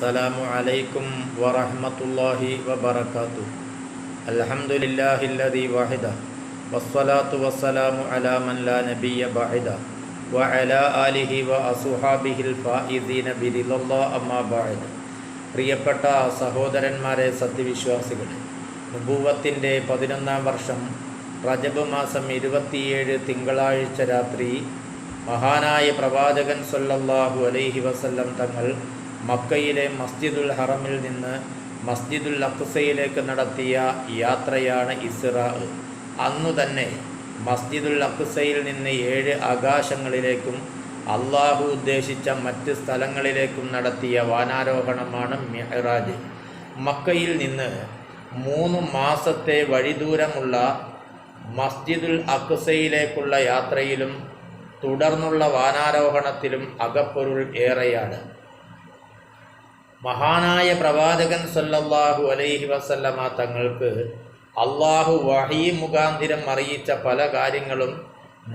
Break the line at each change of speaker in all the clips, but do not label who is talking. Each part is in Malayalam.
السلام عليكم ورحمة الله وبركاته الحمد لله الذي وحده والصلاة والسلام على من لا نبي بعده وعلى آله وأصحابه الفائزين برضا الله أما بعد പ്രിയപ്പെട്ട സഹോദരന്മാരെ സത്യവിശ്വാസികളെ നുബൂവത്തിൻ്റെ പതിനൊന്നാം വർഷം റജബ് മാസം ഇരുപത്തിയേഴ് തിങ്കളാഴ്ച രാത്രി മഹാനായ പ്രവാചകൻ സല്ലല്ലാഹു അലൈഹി വസല്ലം തങ്ങൾ മക്കയിലെ മസ്ജിദുൽ ഹറമിൽ നിന്ന് മസ്ജിദുൽ അക്സയിലേക്ക് നടത്തിയ യാത്രയാണ് ഇസ്ര അന്നു തന്നെ മസ്ജിദുൽ അക്സയിൽ നിന്ന് ഏഴ് ആകാശങ്ങളിലേക്കും അള്ളാഹു ഉദ്ദേശിച്ച മറ്റ് സ്ഥലങ്ങളിലേക്കും നടത്തിയ വാനാരോഹണമാണ് മെഹ്റാജ്. മക്കയിൽ നിന്ന് മൂന്ന് മാസത്തെ വഴിദൂരമുള്ള മസ്ജിദുൽ അക്സയിലേക്കുള്ള യാത്രയിലും തുടർന്നുള്ള വാനാരോഹണത്തിലും അകപ്പൊരുൾ ഏറെയാണ്. മഹാനായ പ്രവാചകൻ സല്ലല്ലാഹു അലൈഹി വസല്ലമ തങ്ങൾക്ക് അള്ളാഹു വഹീ മുഖാന്തിരം അറിയിച്ച പല കാര്യങ്ങളും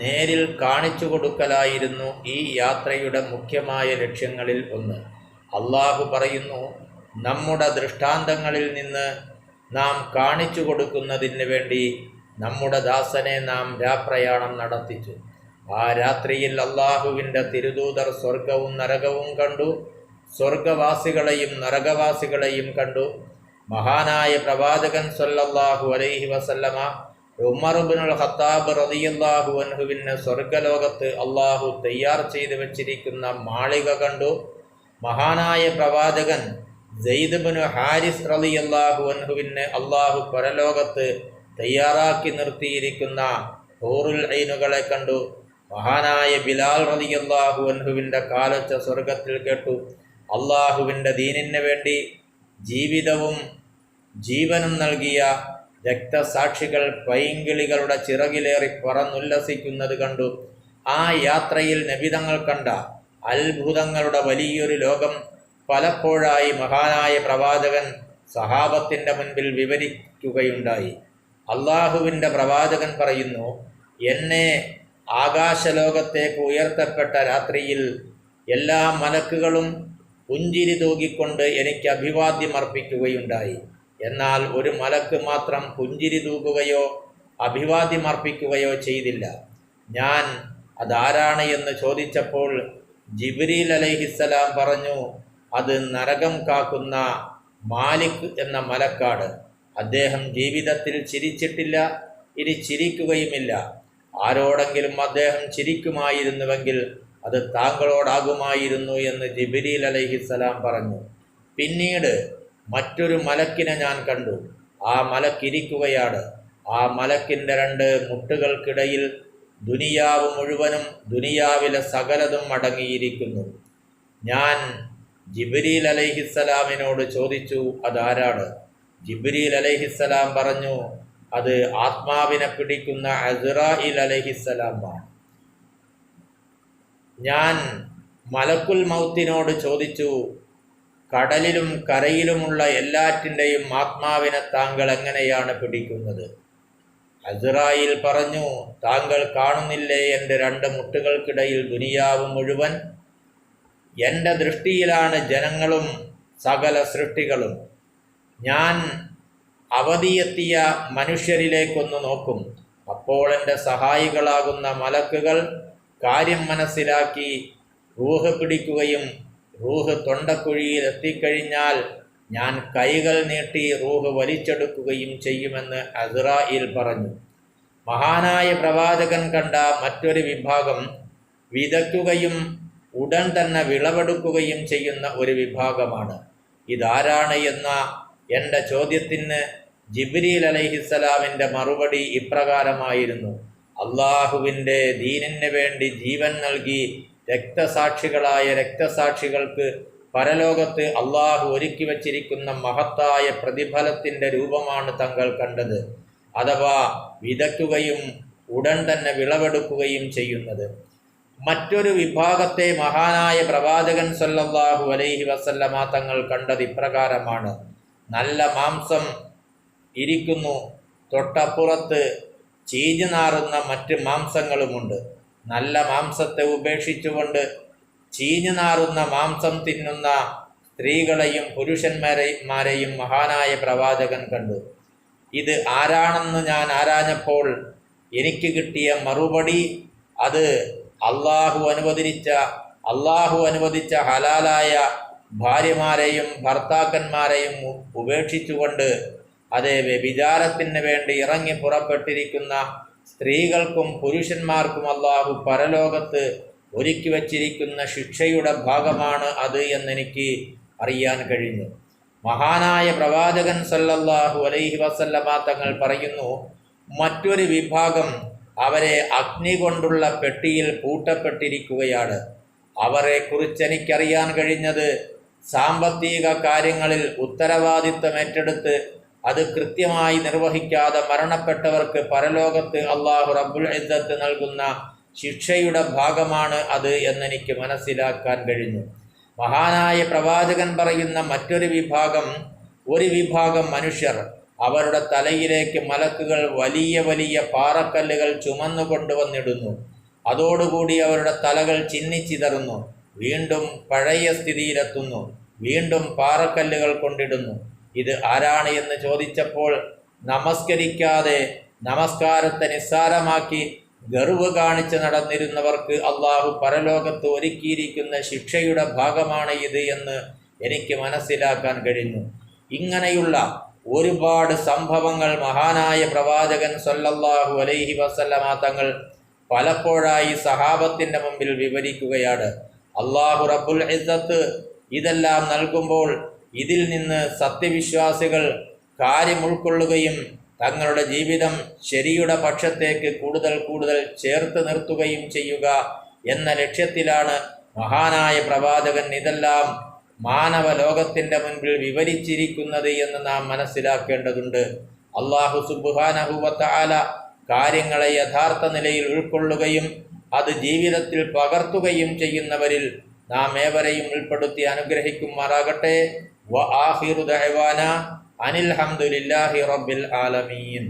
നേരിൽ കാണിച്ചു കൊടുക്കലായിരുന്നു ഈ യാത്രയുടെ മുഖ്യമായ ലക്ഷ്യങ്ങളിൽ ഒന്ന്. അള്ളാഹു പറയുന്നു നമ്മുടെ ദൃഷ്ടാന്തങ്ങളിൽ നിന്ന് നാം കാണിച്ചു കൊടുക്കുന്നതിന് വേണ്ടി നമ്മുടെ ദാസനെ നാം രാപ്രയാണം നടത്തിച്ചു. ആ രാത്രിയിൽ അള്ളാഹുവിന്റെ തിരുദൂതർ സ്വർഗവും നരകവും കണ്ടു. സ്വർഗവാസികളെയും നരകവാസികളെയും കണ്ടു. മഹാനായ പ്രവാചകൻ സല്ലല്ലാഹു അലൈഹി വസല്ലമ ഉമ്മറുബിനുൽ ഖത്താബ് റളിയല്ലാഹു അൻഹുവിന് സ്വർഗലോകത്ത് അള്ളാഹു തയ്യാർ ചെയ്തു വച്ചിരിക്കുന്ന മാളിക കണ്ടു. മഹാനായ പ്രവാചകൻ ജയ്ദ്ബിനു ഹാരിസ് റളിയല്ലാഹു അൻഹുവിന് അള്ളാഹു പരലോകത്ത് തയ്യാറാക്കി നിർത്തിയിരിക്കുന്ന ഹൂറുൽ ഐനുകളെ കണ്ടു. മഹാനായ ബിലാൽ റളിയല്ലാഹു അൻഹുവിന്റെ കാലച്ച സ്വർഗത്തിൽ കേട്ടു. അള്ളാഹുവിന്റെ ദീനിന് വേണ്ടി ജീവിതവും ജീവനും നൽകിയ രക്തസാക്ഷികൾ പൈങ്കിളികളുടെ ചിറകിലേറി പറന്നുല്ലസിക്കുന്നത് കണ്ടു. ആ യാത്രയിൽ നബിതങ്ങൾ കണ്ട അത്ഭുതങ്ങളുടെ വലിയൊരു ലോകം പലപ്പോഴായി മഹാനായ പ്രവാചകൻ സഹാബത്തിന്റെ മുൻപിൽ വിവരിക്കുകയുണ്ടായി. അള്ളാഹുവിന്റെ പ്രവാചകൻ പറയുന്നു എന്നെ ആകാശലോകത്തേക്ക് ഉയർത്തപ്പെട്ട രാത്രിയിൽ എല്ലാ മലക്കുകളും പുഞ്ചിരി തൂകിക്കൊണ്ട് എനിക്ക് അഭിവാദ്യം അർപ്പിക്കുകയുണ്ടായി. എന്നാൽ ഒരു മലക്ക് മാത്രം പുഞ്ചിരി തൂകുകയോ അഭിവാദ്യം അർപ്പിക്കുകയോ ചെയ്തില്ല. ഞാൻ അതാരാണ് എന്ന് ചോദിച്ചപ്പോൾ ജിബ്രീൽ അലൈഹിസ്സലാം പറഞ്ഞു അത് നരകം കാക്കുന്ന മാലിക് എന്ന മലക്കാട്. അദ്ദേഹം ജീവിതത്തിൽ ചിരിച്ചിട്ടില്ല ഇനി ചിരിക്കുകയുമില്ല. ആരോടെങ്കിലും അദ്ദേഹം ചിരിക്കുമായിരുന്നുവെങ്കിൽ അത് താങ്കളോടാകുമായിരുന്നു എന്ന് ജിബിരിൽ അലൈഹിസ്സലാം പറഞ്ഞു. പിന്നീട് മറ്റൊരു മലക്കിനെ ഞാൻ കണ്ടു. ആ മലക്കിരിക്കുകയാണ് ആ മലക്കിന്റെ രണ്ട് മുട്ടുകൾക്കിടയിൽ ദുനിയാവ് മുഴുവനും ദുനിയാവിലെ സകലതും അടങ്ങിയിരിക്കുന്നു. ഞാൻ ജിബ്രീൽ അലൈഹിസ്സലാമിനോട് ചോദിച്ചു അതാരാണ്? ജിബ്രീൽ അലൈഹിസ്സലാം പറഞ്ഞു അത് ആത്മാവിനെ പിടിക്കുന്ന അസുറായിൽ അലൈഹിസ്സലാമാണ് ഞാൻ മലക്കുൽ മൗത്തിനോട് ചോദിച്ചു കടലിലും കരയിലുമുള്ള എല്ലാറ്റിന്റെയും ആത്മാവിനെ താങ്കൾ എങ്ങനെയാണ് പിടിക്കുന്നത്? അസുറായിൽ പറഞ്ഞു താങ്കൾ കാണുന്നില്ലേ എന്റെ രണ്ട് മുട്ടുകൾക്കിടയിൽ ദുനിയാവ് മുഴുവൻ? എന്റെ ദൃഷ്ടിയിലാണ് ജനങ്ങളും സകല സൃഷ്ടികളും. ഞാൻ അവധിയെത്തിയ മനുഷ്യരിലേക്കൊന്ന് നോക്കും. അപ്പോൾ എന്റെ സഹായികളാകുന്ന മലക്കുകൾ കാര്യം മനസ്സിലാക്കി റൂഹ് പിടിക്കുകയും റൂഹ് തൊണ്ടക്കുഴിയിൽ എത്തിക്കഴിഞ്ഞാൽ ഞാൻ കൈകൾ നീട്ടി റൂഹ് വലിച്ചെടുക്കുകയും ചെയ്യുമെന്ന് അസ്രായിൽ പറഞ്ഞു. മഹാനായ പ്രവാചകൻ കണ്ട മറ്റൊരു വിഭാഗം വിതയ്ക്കുകയും ഉടൻ തന്നെ വിളവെടുക്കുകയും ചെയ്യുന്ന ഒരു വിഭാഗമാണ്. ഇതാരാണ് എന്ന എന്റെ ചോദ്യത്തിന് ജിബ്രീൽ അലഹിസ്സലാമിന്റെ മറുപടി ഇപ്രകാരമായിരുന്നു. അള്ളാഹുവിന്റെ ദീനിന് വേണ്ടി ജീവൻ നൽകി രക്തസാക്ഷികളായ രക്തസാക്ഷികൾക്ക് പരലോകത്ത് അള്ളാഹു ഒരുക്കി വച്ചിരിക്കുന്ന മഹത്തായ പ്രതിഫലത്തിന്റെ രൂപമാണ് തങ്ങൾ കണ്ടത് അഥവാ വിതയ്ക്കുകയും ഉടൻ തന്നെ വിളവെടുക്കുകയും ചെയ്യുന്നത്. മറ്റൊരു വിഭാഗത്തെ മഹാനായ പ്രവാചകൻ സല്ലല്ലാഹു അലൈഹി വസല്ലമ തങ്ങൾ കണ്ടത് ഇപ്രകാരമാണ്. നല്ല മാംസം ഇരിക്കുന്നു തൊട്ടപ്പുറത്ത് ചീഞ്ഞു നാറുന്ന മറ്റ് മാംസങ്ങളുമുണ്ട്. നല്ല മാംസത്തെ ഉപേക്ഷിച്ചുകൊണ്ട് ചീഞ്ഞു നാറുന്ന മാംസം തിന്നുന്ന സ്ത്രീകളെയും പുരുഷന്മാരെയും മഹാനായ പ്രവാചകൻ കണ്ടു. ഇത് ആരാണെന്ന് ഞാൻ ആരാഞ്ഞപ്പോൾ എനിക്ക് കിട്ടിയ മറുപടി അത് അള്ളാഹു അനുവദിച്ച അള്ളാഹു അനുവദിച്ച ഹലാലായ ഭാര്യമാരെയും ഭർത്താക്കന്മാരെയും ഉപേക്ഷിച്ചുകൊണ്ട് അതേ വ്യഭിചാരത്തിന് വേണ്ടി ഇറങ്ങി പുറപ്പെട്ടിരിക്കുന്ന സ്ത്രീകൾക്കും പുരുഷന്മാർക്കും അള്ളാഹു പരലോകത്ത് ഒരുക്കി വച്ചിരിക്കുന്ന ശിക്ഷയുടെ ഭാഗമാണ് അത് എന്നെനിക്ക് അറിയാൻ കഴിഞ്ഞു. മഹാനായ പ്രവാചകൻ സല്ലല്ലാഹു അലൈഹി വസല്ലമ തങ്ങൾ പറയുന്നു മറ്റൊരു വിഭാഗം അവരെ അഗ്നി കൊണ്ടുള്ള പെട്ടിയിൽ പൂട്ടപ്പെട്ടിരിക്കുകയാണ്. അവരെ കുറിച്ച് എനിക്കറിയാൻ കഴിഞ്ഞത് സാമ്പത്തിക കാര്യങ്ങളിൽ ഉത്തരവാദിത്തം ഏറ്റെടുത്ത് അത് കൃത്യമായി നിർവഹിക്കാതെ മരണപ്പെട്ടവർക്ക് പരലോകത്ത് അള്ളാഹു റബ്ബുൽ ഇദ്ദത്ത് നൽകുന്ന ശിക്ഷയുടെ ഭാഗമാണ് അത് എന്നെനിക്ക് മനസ്സിലാക്കാൻ കഴിഞ്ഞു. മഹാനായ പ്രവാചകൻ പറയുന്ന മറ്റൊരു വിഭാഗം ഒരു വിഭാഗം മനുഷ്യർ അവരുടെ തലയിലേക്ക് മലക്കുകൾ വലിയ വലിയ പാറക്കല്ലുകൾ ചുമന്നു കൊണ്ടുവന്നിടുന്നു. അതോടുകൂടി അവരുടെ തലകൾ ചിന്നിച്ചിതറുന്നു. വീണ്ടും പഴയ സ്ഥിതിയിലെത്തുന്നു. വീണ്ടും പാറക്കല്ലുകൾ കൊണ്ടിടുന്നു. ഇത് ആരാണ് എന്ന് ചോദിച്ചപ്പോൾ നമസ്കരിക്കാതെ നമസ്കാരത്തെ നിസ്സാരമാക്കി ഗർവ് കാണിച്ച് നടന്നിരുന്നവർക്ക് അള്ളാഹു പരലോകത്ത് ഒരുക്കിയിരിക്കുന്ന ശിക്ഷയുടെ ഭാഗമാണ് ഇത് എന്ന് എനിക്ക് മനസ്സിലാക്കാൻ കഴിഞ്ഞു. ഇങ്ങനെയുള്ള ഒരുപാട് സംഭവങ്ങൾ മഹാനായ പ്രവാചകൻ സല്ലല്ലാഹു അലൈഹി വസല്ലമ തങ്ങൾ പലപ്പോഴായി സഹാബത്തിന്റെ മുമ്പിൽ വിവരിക്കുകയാണ്. അള്ളാഹു റബ്ബുൽ ഇസത്ത് ഇതെല്ലാം നൽകുമ്പോൾ ഇതിൽ നിന്ന് സത്യവിശ്വാസികൾ കാര്യം ഉൾക്കൊള്ളുകയും തങ്ങളുടെ ജീവിതം ശരിയുടെ പക്ഷത്തേക്ക് കൂടുതൽ കൂടുതൽ ചേർത്ത് നിർത്തുകയും ചെയ്യുക എന്ന ലക്ഷ്യത്തിലാണ് മഹാനായ പ്രവാചകൻ ഇതെല്ലാം മാനവ ലോകത്തിന്റെ മുൻപിൽ വിവരിച്ചിരിക്കുന്നത് എന്ന് നാം മനസ്സിലാക്കേണ്ടതുണ്ട്. അള്ളാഹു സുബുഹാനഹുവത്താല കാര്യങ്ങളെ യഥാർത്ഥ നിലയിൽ ഉൾക്കൊള്ളുകയും അത് ജീവിതത്തിൽ പകർത്തുകയും ചെയ്യുന്നവരിൽ നാം ഏവരെയും ഉൾപ്പെടുത്തി അനുഗ്രഹിക്കുമാറാകട്ടെ. വ ആഹിറു ദഅവാന അനിൽ ഹംദുലില്ലാഹി റബ്ബിൽ ആലമീൻ.